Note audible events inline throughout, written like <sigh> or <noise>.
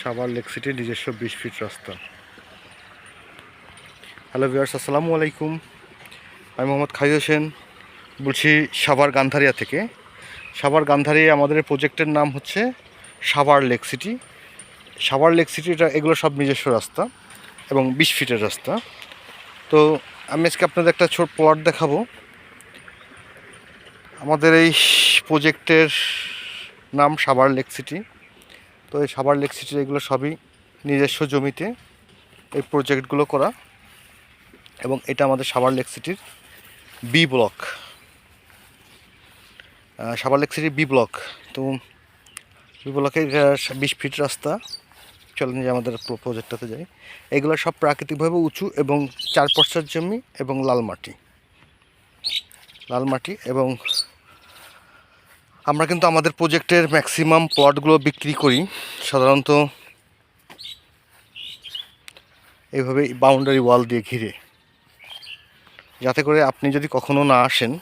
Savar lake সিটির নিজস্ব বিশ ফিট রাস্তা। হ্যালো ভিউয়ার্স, আসসালামু আলাইকুম। আমি মোহাম্মদ খালিদ হোসেন বলছি সাভার গান্ধারিয়া থেকে। সাভার গান্ধারিয়া আমাদের প্রজেক্টের নাম হচ্ছে Savar lake city. Savar lake city এটা এগুলো সব নিজস্ব রাস্তা এবং বিশ ফিটের রাস্তা। তো আমি আজকে আপনাদের একটা ছোট প্লট দেখাবো। আমাদের এই প্রজেক্টের নাম সাভার লেক সিটি। তো এই সাভার লেক সিটির এগুলো সবই নিজস্ব জমিতে এই প্রজেক্টগুলো করা এবং এটা আমাদের সাভার লেক সিটির বি ব্লক। সাভার লেক সিটির বি ব্লক। তো বি ব্লকের বিশ ফিট রাস্তা। চলেন যে আমাদের প্র- প্রজেক্টটাতে যাই। এগুলো সব প্রাকৃতিকভাবে উঁচু এবং চার পর্সার জমি এবং লাল মাটি। লাল মাটি এবং আমরা কিন্তু আমাদের প্রজেক্টের ম্যাক্সিমাম প্লটগুলো বিক্রি করি। সাধারণত এইভাবে বাউন্ডারি ওয়াল দিয়ে ঘিরে। যাতে করে আপনি যদি কখনো না আসেন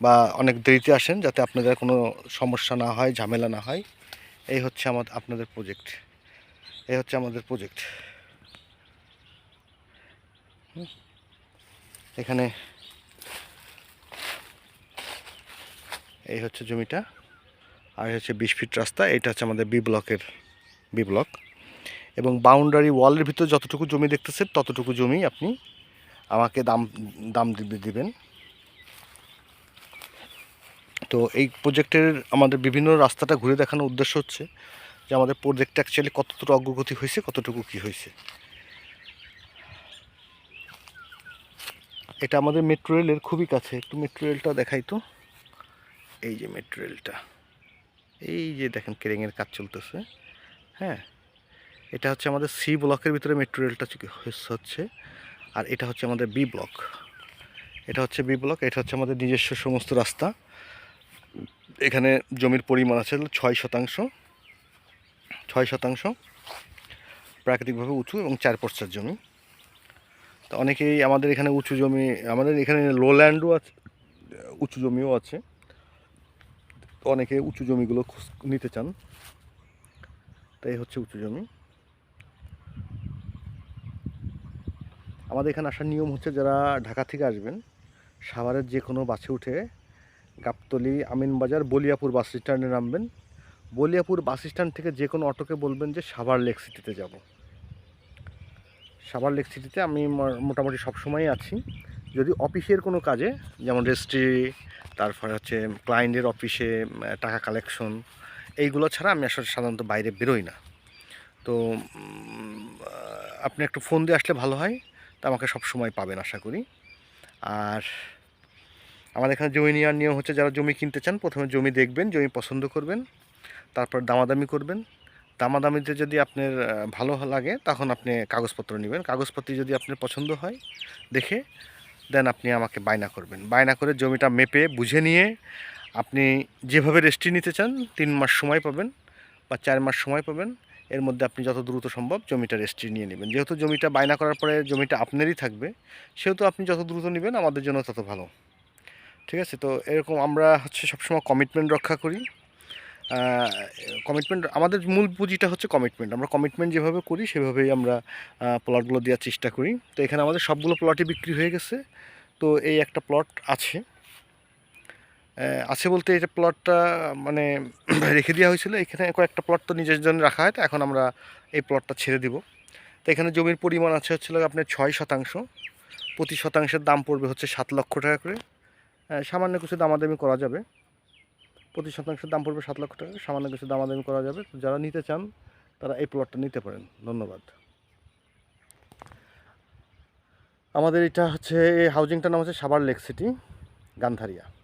বা অনেক দেরিতে আসেন, যাতে আপনাদের কোনো সমস্যা না হয়, ঝামেলা না হয়, এই হচ্ছে আমাদের আপনাদের প্রজেক্ট এই হচ্ছে আমাদের প্রজেক্ট এখানে এই হচ্ছে জমিটা। আর হচ্ছে বিশ ফিট রাস্তা, এটা হচ্ছে আমাদের বি ব্লকের বি ব্লক। এবং বাউন্ডারি ওয়ালের ভিতর যতটুকু জমি দেখতেছেন, ততটুকু জমি আপনি আমাকে দাম দাম দিবে- দিবেন। তো এই প্রজেক্টের আমাদের বিভিন্ন রাস্তাটা ঘুরে দেখানোর উদ্দেশ্য হচ্ছে যে আমাদের প্রজেক্টটা অ্যাকচুয়ালি কতটুকু অগ্রগতি হয়েছে, কতটুকু কি হয়েছে। এটা আমাদের মেট্রো রেলের খুবই কাছে, একটু মেট্রো রেলটা দেখাই তো। এই যে মেট্রো রেলটা এই যে দেখেন কেরেঙের কাজ চলতেছে হ্যাঁ? এটা হচ্ছে আমাদের সি ব্লকের ভিতরে মেট্রো রেলটা হচ্ছে- হচ্ছে, আর এটা হচ্ছে আমাদের বি ব্লক। এটা হচ্ছে বি ব্লক, এটা হচ্ছে আমাদের নিজস্ব সমস্ত রাস্তা। এখানে জমির পরিমাণ আছে ছয় শতাংশ ছয় শতাংশ প্রাকৃতিকভাবে উঁচু এবং চার পর্চার জমি। তো অনেকেই আমাদের এখানে উঁচু জমি, আমাদের এখানে লোল্যান্ডও আছে, উঁচু জমিও আছে। তো অনেকে উঁচু জমিগুলো নিতে চান। তাই হচ্ছে উঁচু জমি। আমাদের এখানে আসার নিয়ম হচ্ছে যারা ঢাকা থেকে আসবেন, সাভারের যে কোনো বাসে উঠে গাবতলি, আমিনবাজার, বলিয়াপুর বাস স্ট্যান্ডে নামবেন। বলিয়াপুর বাস স্ট্যান্ড থেকে যে কোনো অটোকে বলবেন যে সাভার লেক সিটিতে যাব। সাভার লেক সিটিতে আমি মোটামুটি সবসময়ই আছি। যদি অফিসের কোনো কাজে, যেমন রেজিস্ট্রি তারপরে হচ্ছে ক্লায়েন্টের অফিসে টাকা কালেকশন এইগুলো ছাড়া আমি আসলে সাধারণত বাইরে বেরোই না। তো আপনি একটু ফোন দিয়ে আসলে ভালো হয়, তা আমাকে সব সময় পাবেন আশা করি। আর আমাদের এখানে জমি নেওয়ার নিয়ম হচ্ছে, যারা জমি কিনতে চান, প্রথমে জমি দেখবেন, জমি পছন্দ করবেন, তারপর দামাদামি করবেন। দামাদামিতে যদি আপনার ভালো লাগে, তখন আপনি কাগজপত্র নেবেন। কাগজপত্র যদি আপনার পছন্দ হয়, দেখে দেন আপনি আমাকে বায়না করবেন। বায়না করে জমিটা মেপে, বুঝে নিয়ে আপনি যেভাবে রেস্ট্রি নিতে চান, তিন মাস সময় পাবেন বা চার মাস সময় পাবেন, এর মধ্যে আপনি যত দ্রুত সম্ভব জমিটা রেস্ট্রি নিয়ে নেবেন। যেহেতু জমিটা বায়না করার পরে জমিটা আপনারই থাকবে, সেহেতু আপনি যত দ্রুত নেবেন আমাদের জন্য তত ভালো। ঠিক আছে? তো এরকম আমরা হচ্ছে সবসময় কমিটমেন্ট রক্ষা করি। কমিটমেন্ট আমাদের মূল পুঁজিটা হচ্ছে কমিটমেন্ট আমরা কমিটমেন্ট যেভাবে করি, সেভাবেই আমরা প্লটগুলো দেওয়ার চেষ্টা করি। তো এখানে আমাদের সবগুলো প্লটই বিক্রি হয়ে গেছে। তো এই একটা প্লট আছে। আছে বলতে এটা প্লটটা মানে <clears throat> রেখে দেওয়া হয়েছিল। এখানে কয়েকটা প্লট তো নিজের জন্য রাখা হয়। তো এখন আমরা এই প্লটটা ছেড়ে দিব। তো এখানে জমির পরিমাণ আছে হচ্ছিল আপনার ছয় শতাংশ। প্রতি শতাংশের দাম পড়বে হচ্ছে সাত লক্ষ টাকা করে। সামান্য কিছু দামাদামি করা যাবে। প্রতি শতাংশের দাম পড়বে সাত লক্ষ টাকা, সামান্য কিছু দামাদামি করা যাবে। যারা নিতে চান, তারা এই প্লটটা নিতে পারেন। ধন্যবাদ। আমাদের এটা হচ্ছে, এই হাউজিংটার নাম হচ্ছে সাবার লেক সিটি, গান্ধারিয়া।